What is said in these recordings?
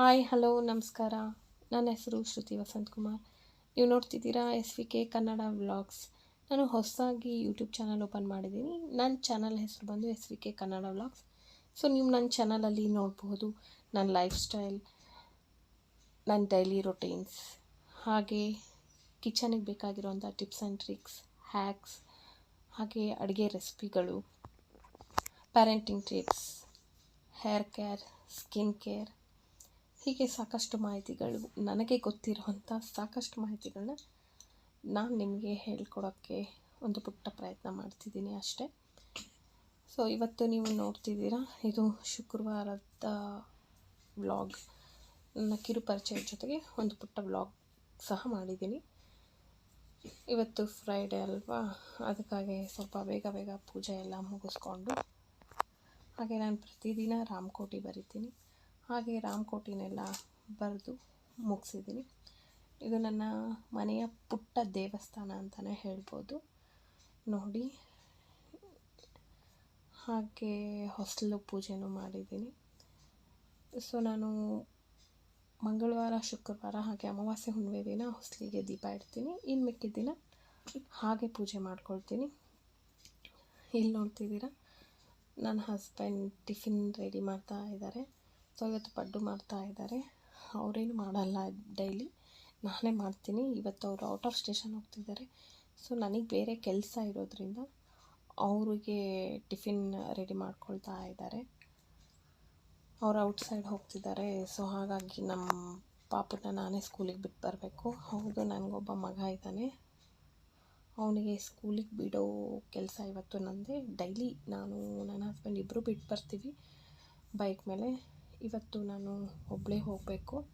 Hi hello ನಮಸ್ಕಾರ. ನನ್ನ ಹೆಸರು ಶ್ರುತಿ ವಸಂತ್ ಕುಮಾರ್ ನೀವು ನೋಡ್ತಿದ್ದೀರಾ S V K Kannada vlogs. ನಾನು ಹೊಸದಾಗಿ ಯೂಟ್ಯೂಬ್ ಚಾನಲ್ ಓಪನ್ ಮಾಡಿದ್ದೀನಿ. ನನ್ನ ಚಾನಲ್ ಹೆಸರು ಬಂದು S V K Kannada vlogs. So, ನೀವು ನನ್ನ ಚಾನಲಲ್ಲಿ ನೋಡಬಹುದು ನನ್ನ ಲೈಫ್ ಸ್ಟೈಲ್, ನನ್ನ ಡೈಲಿ ರೊಟೀನ್ಸ್, ಹಾಗೆ ಕಿಚನಿಗೆ ಬೇಕಾಗಿರುವಂಥ ಟಿಪ್ಸ್ ಆ್ಯಂಡ್ ಟ್ರಿಕ್ಸ್, ಹ್ಯಾಕ್ಸ್, ಹಾಗೆ ಅಡುಗೆ ರೆಸಿಪಿಗಳು, parenting tips, hair care, skin care ಹೀಗೆ ಸಾಕಷ್ಟು ಮಾಹಿತಿಗಳು ನನಗೆ ಗೊತ್ತಿರುವಂಥ ಸಾಕಷ್ಟು ಮಾಹಿತಿಗಳನ್ನ ನಾನು ನಿಮಗೆ ಹೇಳ್ಕೊಡೋಕ್ಕೆ ಒಂದು ಪುಟ್ಟ ಪ್ರಯತ್ನ ಮಾಡ್ತಿದ್ದೀನಿ ಅಷ್ಟೇ. ಸೊ ಇವತ್ತು ನೀವು ನೋಡ್ತಿದ್ದೀರಾ, ಇದು ಶುಕ್ರವಾರದ ವ್ಲಾಗ್. ನನ್ನ ಕಿರು ಪರಿಚಯದ ಜೊತೆಗೆ ಒಂದು ಪುಟ್ಟ ವ್ಲಾಗ್ ಸಹ ಮಾಡಿದ್ದೀನಿ. ಇವತ್ತು ಫ್ರೈಡೇ ಅಲ್ವಾ? ಅದಕ್ಕಾಗಿ ಸ್ವಲ್ಪ ಬೇಗ ಬೇಗ ಪೂಜೆ ಎಲ್ಲ ಮುಗಿಸ್ಕೊಂಡು ಹಾಗೆ ನಾನು ಪ್ರತಿದಿನ ರಾಮಕೋಟಿ ಬರಿತೀನಿ. ಹಾಗೆ ರಾಮಕೋಟಿನೆಲ್ಲ ಬರೆದು ಮುಗಿಸಿದ್ದೀನಿ. ಇದು ನನ್ನ ಮನೆಯ ಪುಟ್ಟ ದೇವಸ್ಥಾನ ಅಂತಲೇ ಹೇಳ್ಬೋದು. ನೋಡಿ, ಹಾಗೆ ಹೊಸಲು ಪೂಜೆನೂ ಮಾಡಿದ್ದೀನಿ. ಸೊ, ನಾನು ಮಂಗಳವಾರ, ಶುಕ್ರವಾರ ಹಾಗೆ ಅಮಾವಾಸ್ಯೆ ಹುಣ್ಣಿಮೆ ದಿನ ಹೊಸಲಿಗೆ ದೀಪ ಇಡ್ತೀನಿ. ಇನ್ನು ಮಿಕ್ಕಿದ ದಿನ ಹಾಗೆ ಪೂಜೆ ಮಾಡ್ಕೊಳ್ತೀನಿ. ಇಲ್ಲಿ ನೋಡ್ತಿದ್ದೀರಾ, ನನ್ನ ಹಸ್ಬೆಂಡ್ ಟಿಫಿನ್ ರೆಡಿ ಮಾಡ್ತಾ ಇದ್ದಾರೆ. ಸೊ ಇವತ್ತು ಪಡ್ಡು ಮಾಡ್ತಾ ಇದ್ದಾರೆ. ಅವರೇನು ಮಾಡಲ್ಲ ಡೈಲಿ. ನಾನೇ ಮಾಡ್ತೀನಿ. ಇವತ್ತು ಅವರು ಔಟ್ ಆಫ್ ಸ್ಟೇಷನ್ ಹೋಗ್ತಿದ್ದಾರೆ. ಸೊ ನನಗೆ ಬೇರೆ ಕೆಲಸ ಇರೋದ್ರಿಂದ ಅವರಿಗೆ ಟಿಫಿನ್ ರೆಡಿ ಮಾಡ್ಕೊಳ್ತಾ ಇದ್ದಾರೆ. ಅವ್ರು ಔಟ್ಸೈಡ್ ಹೋಗ್ತಿದ್ದಾರೆ. ಸೊ ಹಾಗಾಗಿ ನಮ್ಮ ಪಾಪನ ನಾನೇ ಸ್ಕೂಲಿಗೆ ಬಿಟ್ಟು ಬರಬೇಕು. ಹೌದು, ನನಗೊಬ್ಬ ಮಗ ಇದ್ದಾನೆ. ಅವನಿಗೆ ಸ್ಕೂಲಿಗೆ ಬಿಡೋ ಕೆಲಸ ಇವತ್ತು ನನ್ನದೇ ಡೈಲಿ ನಾನು ನನ್ನ ಹಸ್ಬೆಂಡ್ ಇಬ್ಬರು ಬಿಟ್ಟು ಬರ್ತೀವಿ. ಬೈಕ್ ಮೇಲೆ. ಇವತ್ತು ನಾನು ಒಬ್ಬಳೇ ಹೋಗಬೇಕು.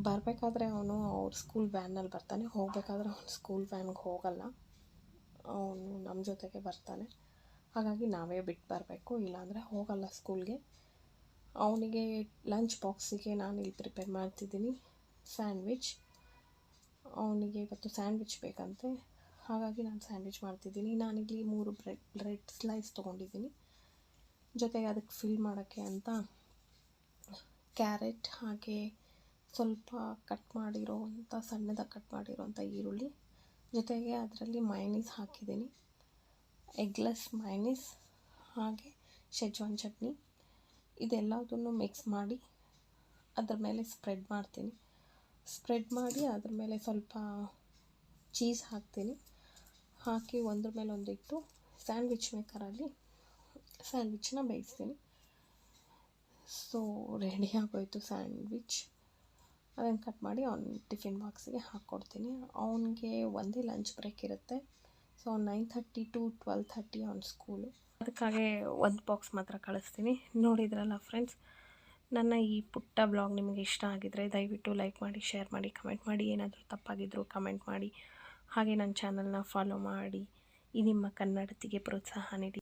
ಬರಬೇಕಾದ್ರೆ ಅವನು ಅವ್ರ ಸ್ಕೂಲ್ ವ್ಯಾನಲ್ಲಿ ಬರ್ತಾನೆ. ಹೋಗಬೇಕಾದ್ರೆ ಅವ್ನು ಸ್ಕೂಲ್ ವ್ಯಾನ್ಗೆ ಹೋಗಲ್ಲ. ಅವನು ನಮ್ಮ ಜೊತೆಗೆ ಬರ್ತಾನೆ. ಹಾಗಾಗಿ ನಾವೇ ಬಿಟ್ಟು ಬರಬೇಕು. ಇಲ್ಲಾಂದರೆ ಹೋಗಲ್ಲ ಸ್ಕೂಲ್ಗೆ ಅವನಿಗೆ ಲಂಚ್ ಬಾಕ್ಸಿಗೆ ನಾನು ಇಲ್ಲಿ ಪ್ರಿಪೇರ್ ಮಾಡ್ತಿದ್ದೀನಿ. ಸ್ಯಾಂಡ್ವಿಚ್ ಅವನಿಗೆ ಇವತ್ತು ಸ್ಯಾಂಡ್ವಿಚ್ ಬೇಕಂತೆ. ಹಾಗಾಗಿ ನಾನು ಸ್ಯಾಂಡ್ವಿಚ್ ಮಾಡ್ತಿದ್ದೀನಿ. ನಾನಿಲ್ಲಿ ಮೂರು ಬ್ರೆಡ್ ಬ್ರೆಡ್ ಸ್ಲೈಸ್ ತೊಗೊಂಡಿದ್ದೀನಿ. ಜೊತೆಗೆ ಅದಕ್ಕೆ ಫಿಲ್ ಮಾಡೋಕ್ಕೆ ಅಂತ ಕ್ಯಾರೆಟ್ ಹಾಗೆ ಸ್ವಲ್ಪ ಕಟ್ ಮಾಡಿರೋವಂಥ ಸಣ್ಣದಾಗಿ ಕಟ್ ಮಾಡಿರೋವಂಥ ಈರುಳ್ಳಿ. ಜೊತೆಗೆ ಅದರಲ್ಲಿ ಮೈನೀಸ್ ಹಾಕಿದ್ದೀನಿ. ಎಗ್ಲೆಸ್ ಮೈನೀಸ್ ಹಾಗೆ ಶೆಜ್ವಾನ್ ಚಟ್ನಿ. ಇದೆಲ್ಲದನ್ನು ಮಿಕ್ಸ್ ಮಾಡಿ ಅದ್ರ ಮೇಲೆ ಸ್ಪ್ರೆಡ್ ಮಾಡ್ತೀನಿ. ಸ್ಪ್ರೆಡ್ ಮಾಡಿ ಅದ್ರ ಮೇಲೆ ಸ್ವಲ್ಪ ಚೀಸ್ ಹಾಕ್ತೀನಿ. ಹಾಕಿ ಒಂದ್ರ ಮೇಲೆ ಒಂದಿಟ್ಟು ಸ್ಯಾಂಡ್ವಿಚ್ ಮೇಕರಲ್ಲಿ ಸ್ಯಾಂಡ್ವಿಚ್ನ ಬೇಯಿಸ್ತೀನಿ. ಸೊ ರೆಡಿ ಆಗೋಯ್ತು ಸ್ಯಾಂಡ್ವಿಚ್. ಅದನ್ನು ಕಟ್ ಮಾಡಿ ಅವ್ನ ಟಿಫಿನ್ ಬಾಕ್ಸಿಗೆ ಹಾಕ್ಕೊಡ್ತೀನಿ ಅವನಿಗೆ ಒಂದೇ ಲಂಚ್ ಬ್ರೇಕ್ ಇರುತ್ತೆ. ಸೊ ಅವ್ನು nine thirty to twelve thirty ಅವ್ನ ಸ್ಕೂಲು ಅದಕ್ಕಾಗೆ ಒಂದು ಬಾಕ್ಸ್ ಮಾತ್ರ ಕಳಿಸ್ತೀನಿ. ನೋಡಿದ್ರಲ್ಲ ಫ್ರೆಂಡ್ಸ್ ನನ್ನ ಈ ಪುಟ್ಟ ಬ್ಲಾಗ್ ನಿಮಗೆ ಇಷ್ಟ ಆಗಿದರೆ ದಯವಿಟ್ಟು ಲೈಕ್ ಮಾಡಿ ಶೇರ್ ಮಾಡಿ ಕಮೆಂಟ್ ಮಾಡಿ. ಏನಾದರೂ ತಪ್ಪಾಗಿದ್ದರೂ ಕಮೆಂಟ್ ಮಾಡಿ. ಹಾಗೆ ನನ್ನ ಚಾನಲ್ನ ಫಾಲೋ ಮಾಡಿ. ಈ ನಿಮ್ಮ ಕನ್ನಡತಿಗೆ ಪ್ರೋತ್ಸಾಹ ನೀಡಿ.